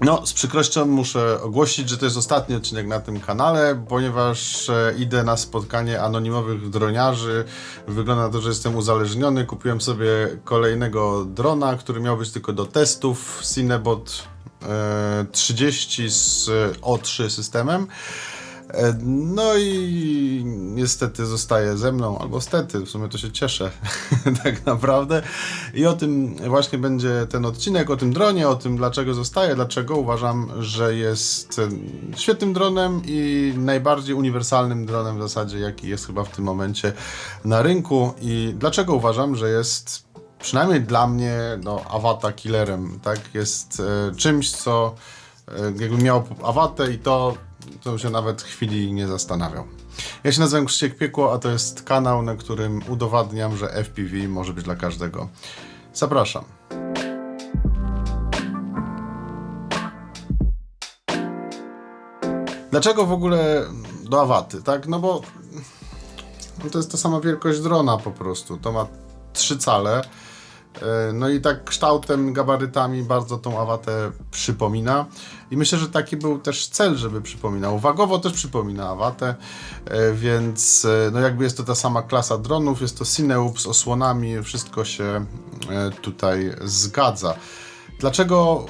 No, z przykrością muszę ogłosić, że to jest ostatni odcinek na tym kanale, ponieważ e, idę na spotkanie anonimowych droniarzy. Wygląda na to, że jestem uzależniony. Kupiłem sobie kolejnego drona, który miał być tylko do testów. Cinebot e, 30 z O3 systemem. E, No i niestety zostaje ze mną, albo stety, w sumie to się cieszę tak naprawdę. I o tym właśnie będzie ten odcinek, o tym dronie, o tym dlaczego zostaje, dlaczego uważam, że jest świetnym dronem i najbardziej uniwersalnym dronem w zasadzie, jaki jest chyba w tym momencie na rynku i dlaczego uważam, że jest przynajmniej dla mnie no, awata killerem, tak? Jest e, czymś, co jakby miał awatę i to, to się nawet chwili nie zastanawiał. Ja się nazywam Krzysiek Piekło, a to jest kanał, na którym udowadniam, że FPV może być dla każdego. Zapraszam. Dlaczego w ogóle do awaty, tak? No bo no to jest ta sama wielkość drona po prostu. To ma trzy cale. E, No i tak kształtem, gabarytami bardzo tą awatę przypomina. I myślę, że taki był też cel, żeby przypominał. Wagowo też przypomina awatę, e, więc e, no jakby jest to ta sama klasa dronów, jest to Cineup z osłonami, wszystko się tutaj zgadza. Dlaczego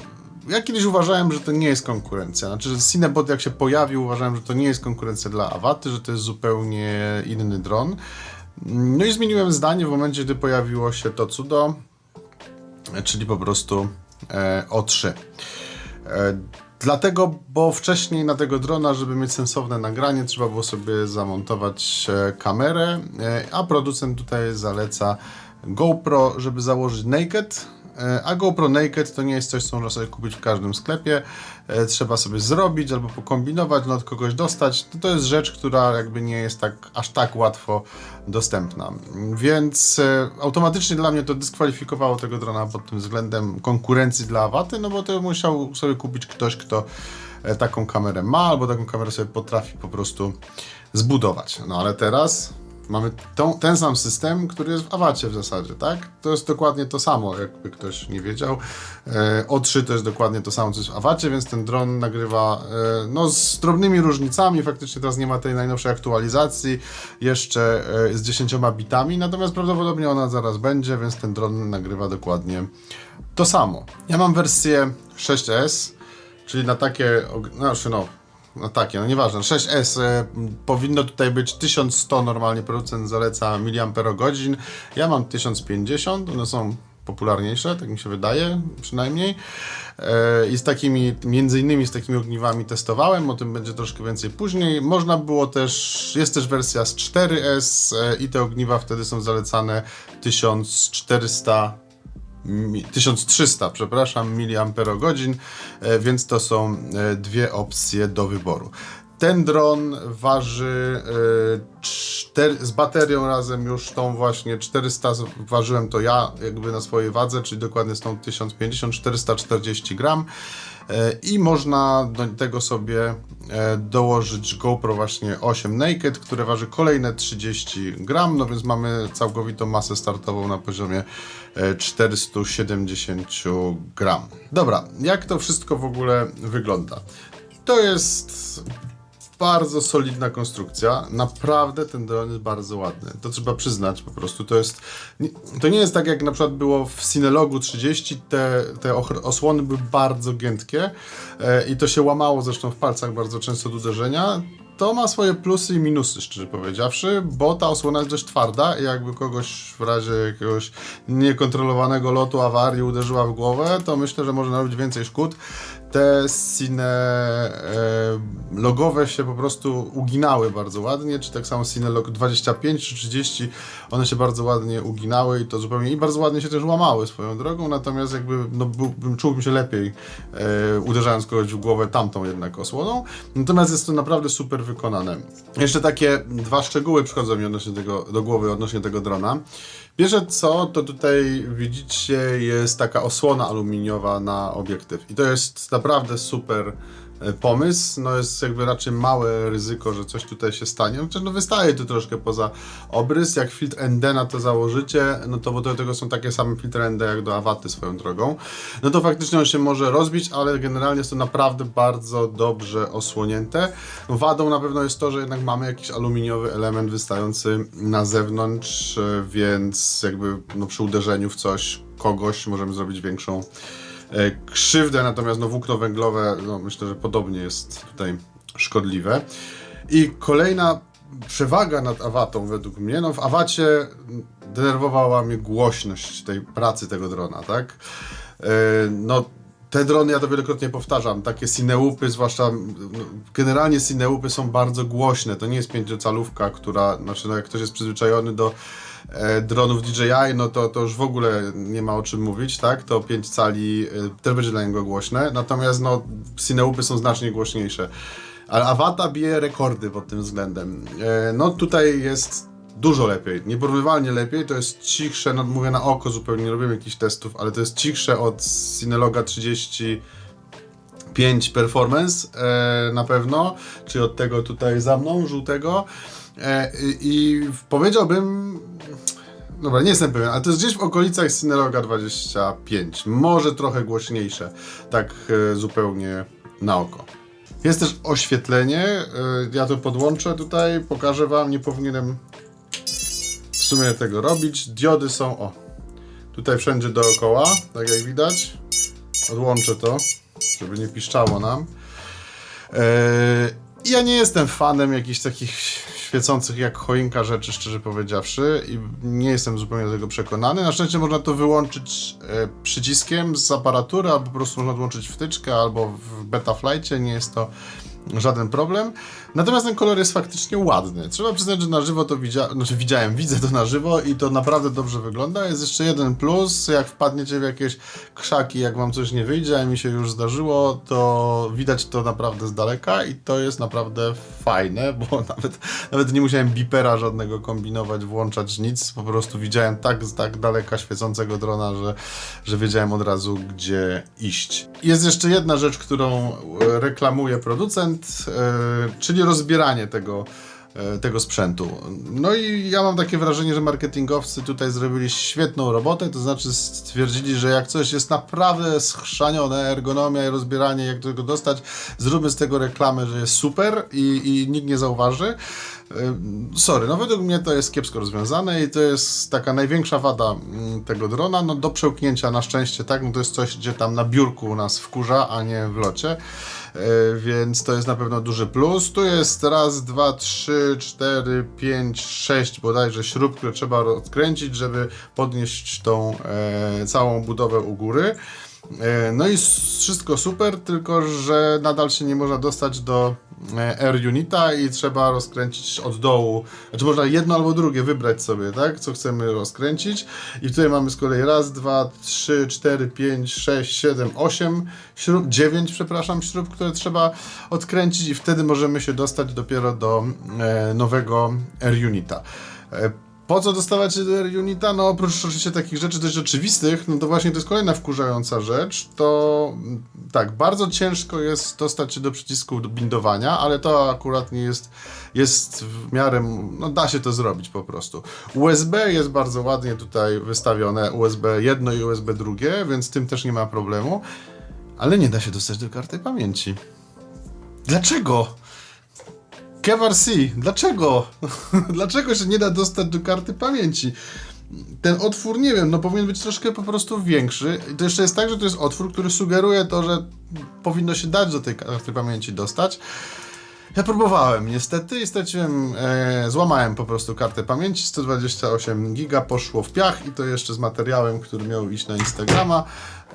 ja kiedyś uważałem, że to nie jest konkurencja. Znaczy, że Cinebot jak się pojawił, uważałem, że to nie jest konkurencja dla Awaty, że to jest zupełnie inny dron. No i zmieniłem zdanie w momencie, gdy pojawiło się to cudo, czyli po prostu e, O3. E, dlatego, bo wcześniej na tego drona, żeby mieć sensowne nagranie, trzeba było sobie zamontować e, kamerę, a producent tutaj zaleca GoPro, żeby założyć naked, a GoPro Naked to nie jest coś, co można sobie kupić w każdym sklepie. E, Trzeba sobie zrobić albo pokombinować, no od kogoś dostać. To, to jest rzecz, która jakby nie jest tak aż tak łatwo dostępna. Więc e, automatycznie dla mnie to dyskwalifikowało tego drona pod tym względem konkurencji dla Awaty, no bo to musiał sobie kupić ktoś, kto e, taką kamerę ma, albo taką kamerę sobie potrafi po prostu zbudować. No ale teraz mamy tą, ten sam system, który jest w Awacie w zasadzie, tak? To jest dokładnie to samo, jakby ktoś nie wiedział. E, O3 to jest dokładnie to samo, co jest w Awacie, więc ten dron nagrywa e, no, z drobnymi różnicami. Faktycznie teraz nie ma tej najnowszej aktualizacji, jeszcze e, z 10 bitami, natomiast prawdopodobnie ona zaraz będzie, więc ten dron nagrywa dokładnie to samo. Ja mam wersję 6S, czyli na takie, znaczy no, no takie, no nieważne. 6S e, powinno tutaj być 1100 normalnie producent zaleca miliamperogodzin. Ja mam 1050, one są popularniejsze, tak mi się wydaje przynajmniej. E, I z takimi, między innymi z takimi ogniwami testowałem, o tym będzie troszkę więcej później. Można było też, jest też wersja z 4S e, i te ogniwa wtedy są zalecane 1400 mi- 1300, przepraszam, miliamperogodzin, e, więc to są e, dwie opcje do wyboru. Ten dron waży e, cztery, z baterią razem już tą właśnie 400, z- ważyłem to ja jakby na swojej wadze, czyli dokładnie z tą 1050, 440 gram. E, I można do tego sobie e, dołożyć GoPro właśnie 8 Naked, które waży kolejne 30 gram, no więc mamy całkowitą masę startową na poziomie e, 470 gram. Dobra, jak to wszystko w ogóle wygląda? To jest bardzo solidna konstrukcja. Naprawdę ten dron jest bardzo ładny. To trzeba przyznać po prostu. To jest. To nie jest tak jak na przykład było w Cinelogu 30. Te, te osłony były bardzo giętkie e, i to się łamało zresztą w palcach bardzo często od uderzenia. To ma swoje plusy i minusy, szczerze powiedziawszy, bo ta osłona jest dość twarda i jakby kogoś w razie jakiegoś niekontrolowanego lotu, awarii uderzyła w głowę, to myślę, że może narobić więcej szkód. Te cine e, logowe się po prostu uginały bardzo ładnie, czy tak samo cine log 25 czy 30, one się bardzo ładnie uginały i to zupełnie, i bardzo ładnie się też łamały swoją drogą, natomiast jakby no, byłbym, czułbym się lepiej e, uderzając kogoś w głowę tamtą jednak osłoną. Natomiast jest to naprawdę super wykonane. Jeszcze takie dwa szczegóły przychodzą mi odnośnie tego, do głowy odnośnie tego drona. Pierwsze co, to tutaj widzicie jest taka osłona aluminiowa na obiektyw. I to jest naprawdę super pomysł, no jest jakby raczej małe ryzyko, że coś tutaj się stanie, chociaż no wystaje tu troszkę poza obrys, jak filtr ND na to założycie, no to bo do tego są takie same filtry ND jak do Awaty swoją drogą, no to faktycznie on się może rozbić, ale generalnie jest to naprawdę bardzo dobrze osłonięte. Wadą na pewno jest to, że jednak mamy jakiś aluminiowy element wystający na zewnątrz, e, więc jakby no, przy uderzeniu w coś kogoś możemy zrobić większą e, krzywdę, natomiast no, włókno węglowe no, myślę, że podobnie jest tutaj szkodliwe. I kolejna przewaga nad awatą według mnie, no w awacie denerwowała mnie głośność tej pracy tego drona, tak? E, No te drony, ja to wielokrotnie powtarzam, takie cineupy, zwłaszcza no, generalnie cineupy są bardzo głośne. To nie jest pięciocalówka, która, znaczy no, jak ktoś jest przyzwyczajony do e, dronów DJI, no to, to już w ogóle nie ma o czym mówić, tak? To 5 cali e, też będzie dla niego głośne. Natomiast no, cineupy są znacznie głośniejsze. Ale Avata bije rekordy pod tym względem. E, no tutaj jest dużo lepiej, nieporównywalnie lepiej, to jest cichsze, no mówię na oko zupełnie, nie robimy jakichś testów, ale to jest cichsze od Cineloga 35 Performance e, na pewno, czy od tego tutaj za mną, żółtego e, i, i powiedziałbym, dobra, nie jestem pewien, ale to jest gdzieś w okolicach Cineloga 25, może trochę głośniejsze, tak e, zupełnie na oko. Jest też oświetlenie, e, ja to podłączę tutaj, pokażę Wam, nie powinienem w sumie tego robić. Diody są, o, tutaj wszędzie dookoła, tak jak widać. Odłączę to, żeby nie piszczało nam. Ja nie jestem fanem jakichś takich świecących jak choinka rzeczy, szczerze powiedziawszy, i nie jestem zupełnie do tego przekonany. Na szczęście można to wyłączyć e, przyciskiem z aparatury, albo po prostu można odłączyć wtyczkę, albo w Betaflightie, nie jest to żaden problem. Natomiast ten kolor jest faktycznie ładny. Trzeba przyznać, że na żywo to widziałem, znaczy widziałem, widzę to na żywo i to naprawdę dobrze wygląda. Jest jeszcze jeden plus, jak wpadniecie w jakieś krzaki, jak wam coś nie wyjdzie, a mi się już zdarzyło, to widać to naprawdę z daleka i to jest naprawdę fajne, bo nawet, nawet nie musiałem bipera żadnego kombinować, włączać nic, po prostu widziałem tak z tak daleka świecącego drona, że, że wiedziałem od razu, gdzie iść. Jest jeszcze jedna rzecz, którą e, reklamuje producent, e, czyli rozbieranie tego, e, tego sprzętu. No i ja mam takie wrażenie, że marketingowcy tutaj zrobili świetną robotę, to znaczy stwierdzili, że jak coś jest naprawdę schrzanione, ergonomia i rozbieranie, jak tego dostać, zróbmy z tego reklamę, że jest super i, i nikt nie zauważy. Y, Sorry, no według mnie to jest kiepsko rozwiązane i to jest taka największa wada mm, tego drona, no do przełknięcia na szczęście, tak, no to jest coś, gdzie tam na biurku nas wkurza, a nie w locie, więc to jest na pewno duży plus. Tu jest raz, dwa, trzy, cztery, pięć, sześć bodajże śrub, które trzeba odkręcić, żeby podnieść tą e, całą budowę u góry. E, No i wszystko super, tylko że nadal się nie można dostać do e, R-Unita i trzeba rozkręcić od dołu. Znaczy można jedno albo drugie wybrać sobie, tak? Co chcemy rozkręcić. I tutaj mamy z kolei raz, dwa, trzy, cztery, pięć, sześć, siedem, osiem śrub, dziewięć, przepraszam, śrub, które trzeba odkręcić i wtedy możemy się dostać dopiero do e, nowego R-Unita. E, po co dostawać R-Unita? No oprócz oczywiście takich rzeczy dość oczywistych, no to właśnie to jest kolejna wkurzająca rzecz, to mm, tak, bardzo ciężko jest dostać się do przycisku do bindowania, ale to akurat nie jest, jest w miarę, no da się to zrobić po prostu. USB jest bardzo ładnie tutaj wystawione, USB jedno i USB drugie, więc tym też nie ma problemu, ale nie da się dostać do karty pamięci. Dlaczego? Kevar C, dlaczego? dlaczego się nie da dostać do karty pamięci? Ten otwór, nie wiem, no powinien być troszkę po prostu większy. I to jeszcze jest tak, że to jest otwór, który sugeruje to, że powinno się dać do tej karty pamięci dostać. Ja próbowałem niestety i straciłem, e, złamałem po prostu kartę pamięci, 128 giga poszło w piach i to jeszcze z materiałem, który miał iść na Instagrama.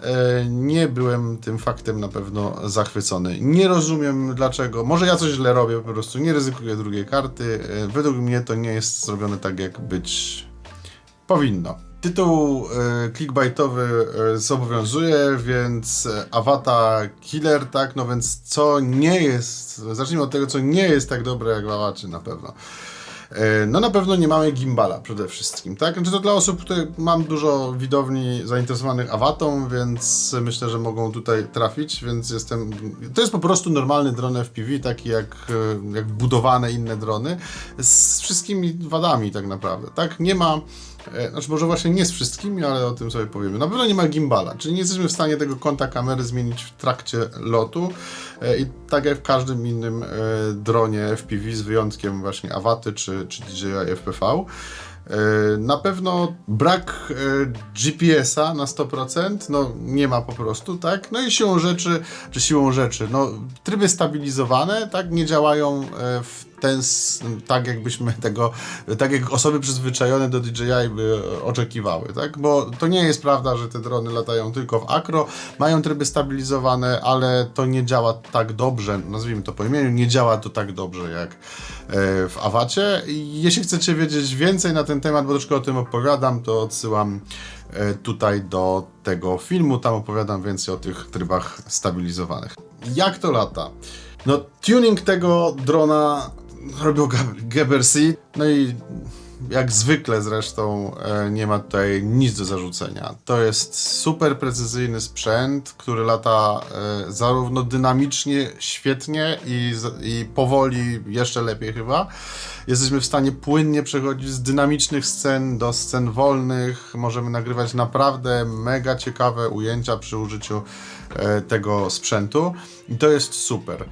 E, nie byłem tym faktem na pewno zachwycony. Nie rozumiem dlaczego, może ja coś źle robię po prostu, nie ryzykuję drugiej karty. E, według mnie to nie jest zrobione tak jak być powinno. Tytuł e, clickbaitowy zobowiązuje, więc Avata Killer, tak? No więc co nie jest, zacznijmy od tego, co nie jest tak dobre jak w Avacie na pewno. E, No na pewno nie mamy gimbala przede wszystkim, tak? Znaczy to dla osób, które mam dużo widowni zainteresowanych awatą, więc myślę, że mogą tutaj trafić, więc jestem... To jest po prostu normalny dron FPV, taki jak, e, jak budowane inne drony, z wszystkimi wadami tak naprawdę, tak? Nie ma... e, Znaczy może właśnie nie z wszystkimi, ale o tym sobie powiemy. Na pewno nie ma gimbala, czyli nie jesteśmy w stanie tego kąta kamery zmienić w trakcie lotu i tak jak w każdym innym e, dronie FPV z wyjątkiem właśnie Awaty czy, czy DJI FPV. E, Na pewno brak e, GPS-a na 100%, no nie ma po prostu, tak? No i siłą rzeczy, czy siłą rzeczy, no tryby stabilizowane, tak, nie działają e, w ten, tak jakbyśmy tego, tak jak osoby przyzwyczajone do DJI by oczekiwały, tak? Bo to nie jest prawda, że te drony latają tylko w akro, mają tryby stabilizowane, ale to nie działa tak dobrze, nazwijmy to po imieniu, nie działa to tak dobrze jak e, w Awacie. Jeśli chcecie wiedzieć więcej na ten temat, bo troszkę o tym opowiadam, to odsyłam e, tutaj do tego filmu, tam opowiadam więcej o tych trybach stabilizowanych. Jak to lata? No, tuning tego drona robił Gebersy, no i jak zwykle zresztą e, nie ma tutaj nic do zarzucenia. To jest super precyzyjny sprzęt, który lata e, zarówno dynamicznie, świetnie i, i powoli jeszcze lepiej chyba. Jesteśmy w stanie płynnie przechodzić z dynamicznych scen do scen wolnych. Możemy nagrywać naprawdę mega ciekawe ujęcia przy użyciu e, tego sprzętu i to jest super.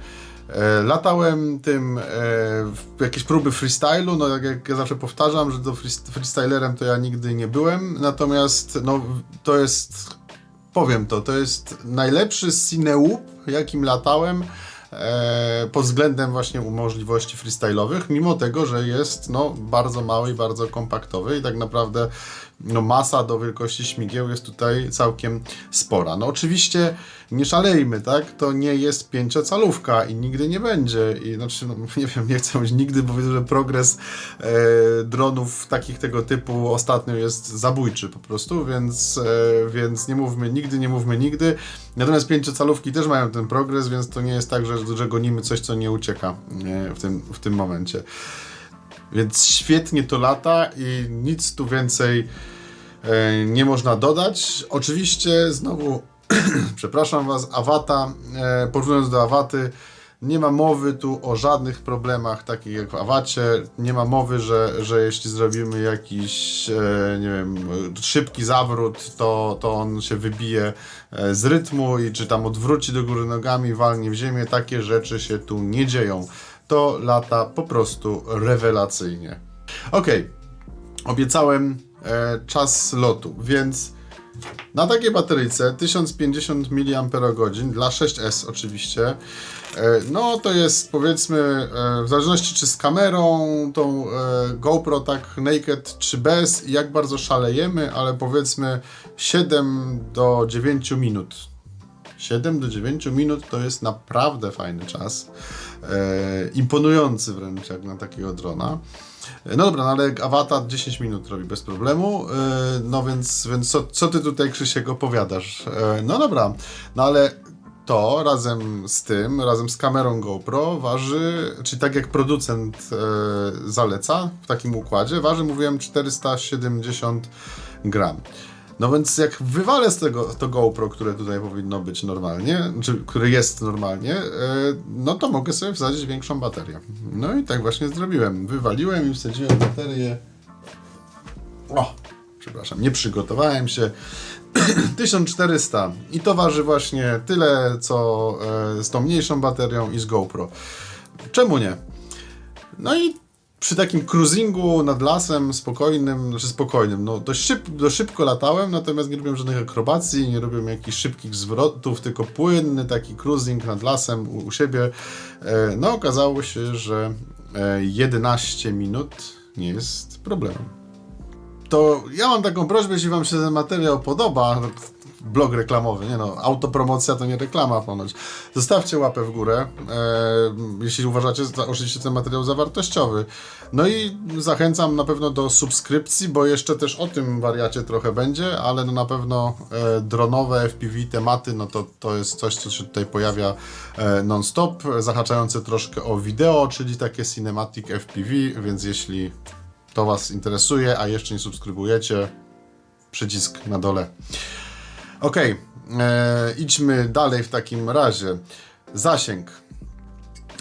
E, Latałem tym e, w jakieś próby freestylu, no jak, ja zawsze powtarzam, że do freest- freestylerem to ja nigdy nie byłem, natomiast no to jest, powiem to, to jest najlepszy cinełup, jakim latałem e, pod względem właśnie możliwości freestyle'owych, mimo tego, że jest no bardzo mały i bardzo kompaktowy i tak naprawdę no, masa do wielkości śmigieł jest tutaj całkiem spora. No oczywiście nie szalejmy, tak? To nie jest pięciocalówka i nigdy nie będzie. I znaczy, no, nie wiem, nie chcę mówić nigdy, bo widzę, że progres e, dronów takich tego typu ostatnio jest zabójczy po prostu, więc, e, więc nie mówmy nigdy, nie mówmy nigdy. Natomiast pięciocalówki też mają ten progres, więc to nie jest tak, że, że gonimy coś, co nie ucieka e, w tym, w tym momencie. Więc świetnie to lata i nic tu więcej nie można dodać. Oczywiście znowu, przepraszam Was, Awata, e, porównując do Awaty, nie ma mowy tu o żadnych problemach takich jak w Awacie. Nie ma mowy, że, że jeśli zrobimy jakiś, e, nie wiem, e, szybki zawrót, to, to on się wybije e, z rytmu i czy tam odwróci do góry nogami, walnie w ziemię. Takie rzeczy się tu nie dzieją. To lata po prostu rewelacyjnie. Okej, obiecałem e, czas lotu, więc na takiej bateryjce 1050 mAh dla 6S oczywiście. E, No to jest powiedzmy e, w zależności czy z kamerą, tą e, GoPro tak naked czy bez, jak bardzo szalejemy, ale powiedzmy 7 do 9 minut 7 do 9 minut to jest naprawdę fajny czas. E, imponujący wręcz jak na takiego drona. E, No dobra, no ale Avatar 10 minut robi bez problemu. E, no więc, więc co, co ty tutaj Krzysiek opowiadasz? E, no dobra, no ale to razem z tym, razem z kamerą GoPro waży, czyli tak jak producent zaleca w takim układzie, waży, mówiłem, 470 gram. No więc jak wywalę z tego to GoPro, które tutaj powinno być normalnie, czy które jest normalnie, e, no to mogę sobie wsadzić większą baterię. No i tak właśnie zrobiłem. Wywaliłem i wsadziłem baterię. O, przepraszam, nie przygotowałem się. 1400 i to waży właśnie tyle, co e, z tą mniejszą baterią i z GoPro. Czemu nie? No i przy takim cruisingu nad lasem spokojnym, znaczy spokojnym, no dość, szyb, dość szybko latałem, natomiast nie robiłem żadnych akrobacji, nie robiłem jakichś szybkich zwrotów, tylko płynny taki cruising nad lasem u, u siebie. E, no okazało się, że e, 11 minut nie jest problemem. To ja mam taką prośbę, jeśli Wam się ten materiał podoba, blog reklamowy, nie no, autopromocja to nie reklama ponoć. Zostawcie łapę w górę, e, jeśli uważacie za, oczywiście ten materiał za wartościowy. No i zachęcam na pewno do subskrypcji, bo jeszcze też o tym wariacie trochę będzie, ale no na pewno e, dronowe FPV tematy, no to, to jest coś, co się tutaj pojawia e, non-stop, zahaczające troszkę o wideo, czyli takie cinematic FPV, więc jeśli to Was interesuje, a jeszcze nie subskrybujecie, przycisk na dole. Ok, e, idźmy dalej w takim razie. Zasięg.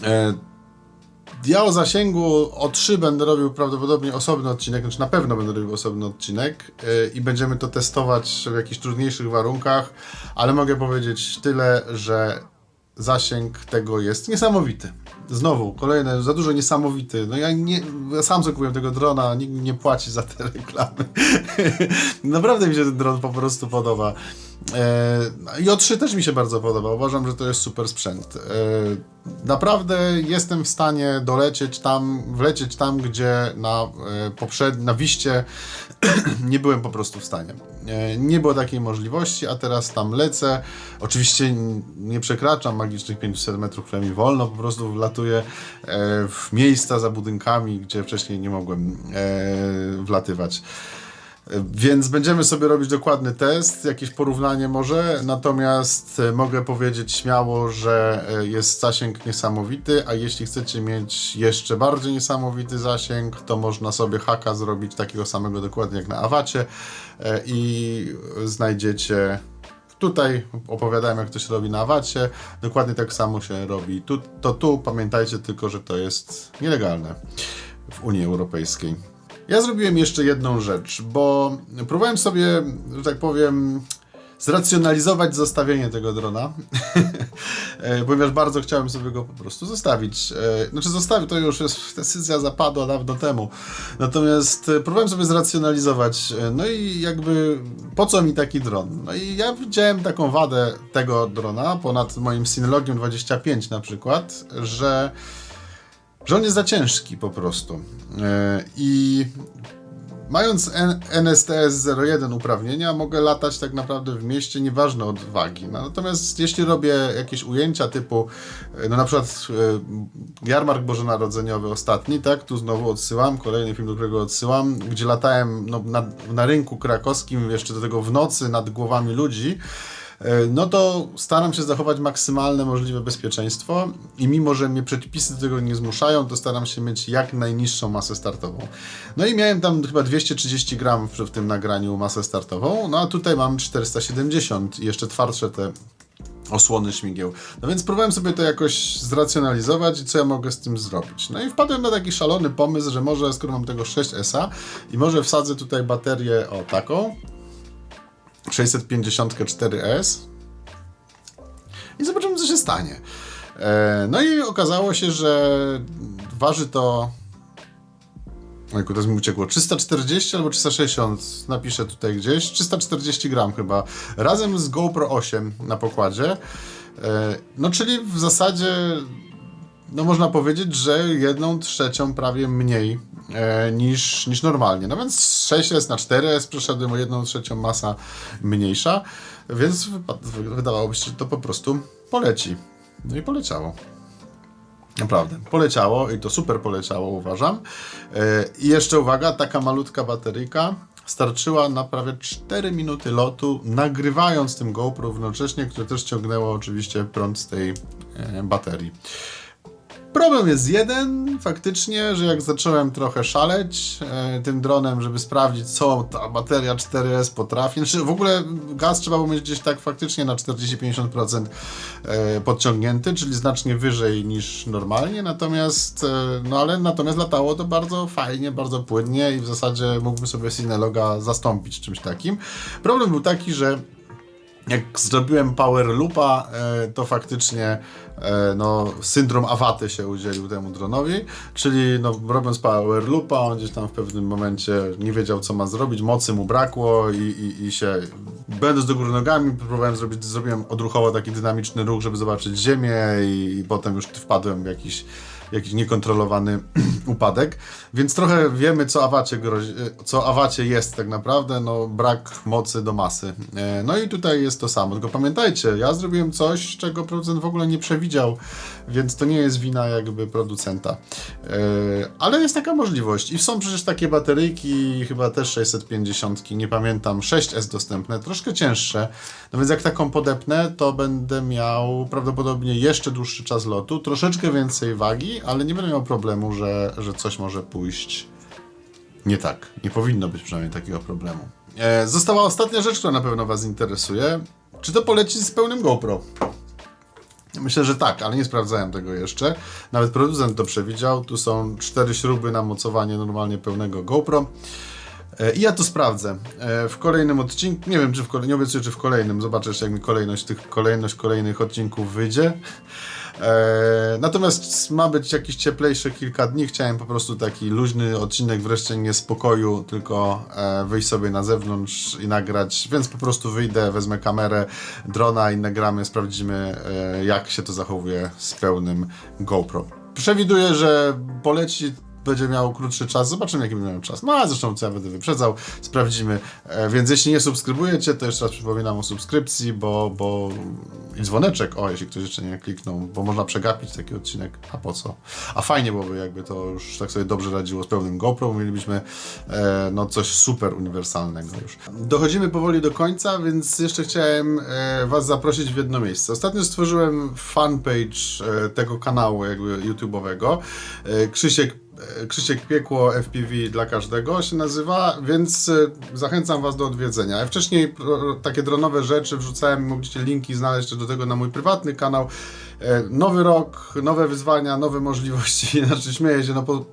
E, ja o zasięgu o 3 będę robił prawdopodobnie osobny odcinek, znaczy na pewno będę robił osobny odcinek e, i będziemy to testować w jakichś trudniejszych warunkach, ale mogę powiedzieć tyle, że zasięg tego jest niesamowity. Znowu, kolejne, za dużo niesamowity. No ja, nie, ja sam zakupiłem tego drona, nikt mi nie płaci za te reklamy. Naprawdę mi się ten dron po prostu podoba. E, I O3 też mi się bardzo podoba. Uważam, że to jest super sprzęt. E, naprawdę jestem w stanie dolecieć tam, wlecieć tam, gdzie na, e, poprzed... na wiście nie byłem po prostu w stanie. E, Nie było takiej możliwości, a teraz tam lecę. Oczywiście nie przekraczam magicznych 500 metrów, które mi wolno, po prostu wlatuję e, w miejsca za budynkami, gdzie wcześniej nie mogłem e, wlatywać. Więc będziemy sobie robić dokładny test, jakieś porównanie może, natomiast e, mogę powiedzieć śmiało, że e, jest zasięg niesamowity, a jeśli chcecie mieć jeszcze bardziej niesamowity zasięg, to można sobie haka zrobić takiego samego dokładnie jak na Awacie e, i znajdziecie Tutaj opowiadałem, jak to się robi na Awacie. Dokładnie tak samo się robi. Tu, to tu pamiętajcie tylko, że to jest nielegalne w Unii Europejskiej. Ja zrobiłem jeszcze jedną rzecz, bo próbowałem sobie, że tak powiem, zracjonalizować zostawienie tego drona, E, ponieważ bardzo chciałem sobie go po prostu zostawić. E, Znaczy zostawić to już jest, decyzja zapadła dawno temu. Natomiast e, próbowałem sobie zracjonalizować, no i jakby po co mi taki dron? No i ja widziałem taką wadę tego drona, ponad moim Synologiem 25 na przykład, że że on jest za ciężki po prostu. I mając N- NSTS 01 uprawnienia, mogę latać tak naprawdę w mieście nieważne od wagi. No, natomiast jeśli robię jakieś ujęcia typu, e, no na przykład e, jarmark bożonarodzeniowy ostatni, tak, tu znowu odsyłam, kolejny film, do którego odsyłam, gdzie latałem no, na, na rynku krakowskim, jeszcze do tego w nocy nad głowami ludzi, no to staram się zachować maksymalne możliwe bezpieczeństwo i mimo, że mnie przepisy do tego nie zmuszają, to staram się mieć jak najniższą masę startową. No i miałem tam chyba 230 gram w tym nagraniu masę startową, no a tutaj mam 470 i jeszcze twardsze te osłony śmigieł. No więc próbowałem sobie to jakoś zracjonalizować i co ja mogę z tym zrobić. No i wpadłem na taki szalony pomysł, że może skoro mam tego 6S i może wsadzę tutaj baterię o taką, 654S i zobaczymy, co się stanie. E, no i okazało się, że waży to. Ojku, teraz mi uciekło. 340 albo 360, napiszę tutaj gdzieś. 340 gram chyba. Razem z GoPro 8 na pokładzie. E, no czyli w zasadzie no można powiedzieć, że jedną trzecią prawie mniej e, niż, niż normalnie. No więc z 6S na 4S przeszedłem o jedną trzecią masa mniejsza, więc wydawałoby się, że to po prostu poleci. No i poleciało. Naprawdę, poleciało i to super poleciało, uważam. E, I jeszcze uwaga, taka malutka bateryjka starczyła na prawie 4 minuty lotu, nagrywając tym GoPro równocześnie, które też ciągnęło oczywiście prąd z tej e, baterii. Problem jest jeden, faktycznie, że jak zacząłem trochę szaleć e, tym dronem, żeby sprawdzić, co ta bateria 4S potrafi. Znaczy, w ogóle gaz trzeba było mieć gdzieś tak faktycznie na 40-50% e, podciągnięty, czyli znacznie wyżej niż normalnie. Natomiast, e, no ale natomiast latało to bardzo fajnie, bardzo płynnie i w zasadzie mógłbym sobie Synologa zastąpić czymś takim. Problem był taki, że jak zrobiłem power loopa, e, to faktycznie e, no, syndrom awaty się udzielił temu dronowi, czyli no, robiąc power loopa, on gdzieś tam w pewnym momencie nie wiedział co ma zrobić, mocy mu brakło i, i, i się, będąc do góry nogami, próbowałem zrobić, zrobiłem odruchowo taki dynamiczny ruch, żeby zobaczyć ziemię i, i potem już wpadłem w jakiś jakiś niekontrolowany upadek. Więc trochę wiemy, co awacie, grozi, co awacie jest tak naprawdę, no brak mocy do masy. E, No i tutaj jest to samo, tylko pamiętajcie, ja zrobiłem coś, czego producent w ogóle nie przewidział, więc to nie jest wina jakby producenta. E, Ale jest taka możliwość i są przecież takie bateryjki, chyba też 650, nie pamiętam, 6S dostępne, troszkę cięższe, no więc jak taką podepnę, to będę miał prawdopodobnie jeszcze dłuższy czas lotu, troszeczkę więcej wagi, ale nie będę miał problemu, że, że coś może pójść nie tak. Nie powinno być przynajmniej takiego problemu. E, została ostatnia rzecz, która na pewno Was interesuje. Czy to poleci z pełnym GoPro? Myślę, że tak, ale nie sprawdzałem tego jeszcze. Nawet producent to przewidział. Tu są cztery śruby na mocowanie normalnie pełnego GoPro. E, I ja to sprawdzę. E, W kolejnym odcinku, nie wiem czy w nie obiecuję czy w kolejnym, zobaczę jeszcze jak mi kolejność tych, kolejność kolejnych odcinków wyjdzie. E, natomiast ma być jakiś cieplejszy kilka dni. Chciałem po prostu taki luźny odcinek wreszcie nie spokoju, tylko e, wyjść sobie na zewnątrz i nagrać. Więc po prostu wyjdę, wezmę kamerę, drona i nagramy, sprawdzimy e, jak się to zachowuje z pełnym GoPro. Przewiduję, że poleci będzie miał krótszy czas. Zobaczymy, jaki będzie miał czas. No a zresztą co ja będę wyprzedzał, sprawdzimy. E, więc jeśli nie subskrybujecie, to jeszcze raz przypominam o subskrypcji, bo, bo i dzwoneczek, o, jeśli ktoś jeszcze nie kliknął, bo można przegapić taki odcinek, a po co? A fajnie byłoby, jakby to już tak sobie dobrze radziło z pełnym GoPro, mielibyśmy e, no coś super uniwersalnego już. Dochodzimy powoli do końca, więc jeszcze chciałem e, Was zaprosić w jedno miejsce. Ostatnio stworzyłem fanpage e, tego kanału jakby YouTube'owego. E, Krzysiek Krzysiek Piekło FPV dla każdego się nazywa, więc e, zachęcam Was do odwiedzenia. Ja wcześniej takie dronowe rzeczy wrzucałem, mogliście linki znaleźć do tego na mój prywatny kanał. E, Nowy rok, nowe wyzwania, nowe możliwości, znaczy śmieję się, no po,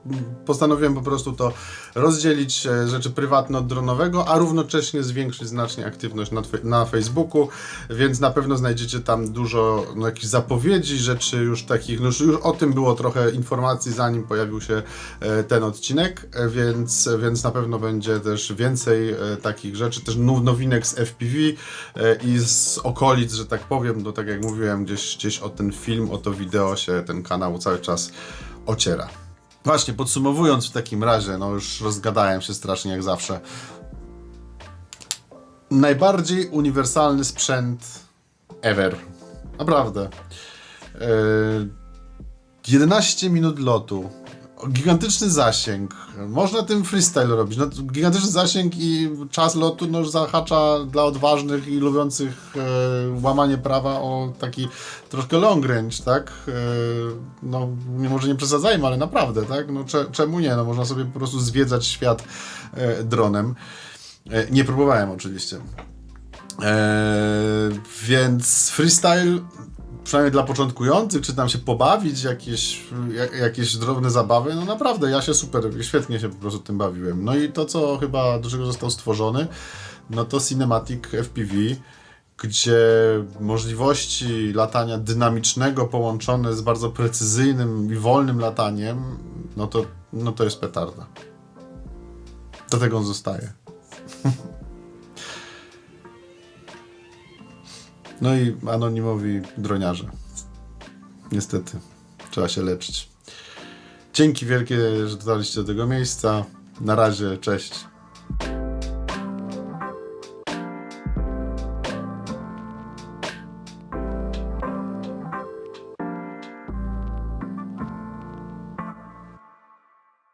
postanowiłem po prostu to rozdzielić e, rzeczy prywatne od dronowego, a równocześnie zwiększyć znacznie aktywność na, na Facebooku, więc na pewno znajdziecie tam dużo no, jakichś zapowiedzi, rzeczy już takich, no już, już o tym było trochę informacji zanim pojawił się e, ten odcinek, więc, więc na pewno będzie też więcej takich rzeczy, też now- nowinek z FPV i z okolic, że tak powiem, no tak jak mówiłem, gdzieś, gdzieś o ten film, o to wideo się ten kanał cały czas ociera. Właśnie, podsumowując w takim razie, no już rozgadałem się strasznie jak zawsze. Najbardziej uniwersalny sprzęt ever. Naprawdę. Yy, 11 minut lotu. Gigantyczny zasięg. Można tym freestyle robić. No, gigantyczny zasięg i czas lotu no, zahacza dla odważnych i lubiących e, łamanie prawa o taki troszkę long range, tak? E, no, może nie przesadzajmy, ale naprawdę, tak? No, cze, czemu nie? No, można sobie po prostu zwiedzać świat e, dronem. E, nie próbowałem oczywiście. Eee, więc freestyle, przynajmniej dla początkujących, czy tam się pobawić, jakieś, jak, jakieś drobne zabawy, no naprawdę, ja się super, świetnie się po prostu tym bawiłem. No i to, co chyba, do czego został stworzony, no to Cinematic FPV, gdzie możliwości latania dynamicznego połączone z bardzo precyzyjnym i wolnym lataniem, no to, no to jest petarda. Dlatego on zostaje. No i anonimowi droniarze. Niestety. Trzeba się leczyć. Dzięki wielkie, że dotarliście do tego miejsca. Na razie, cześć.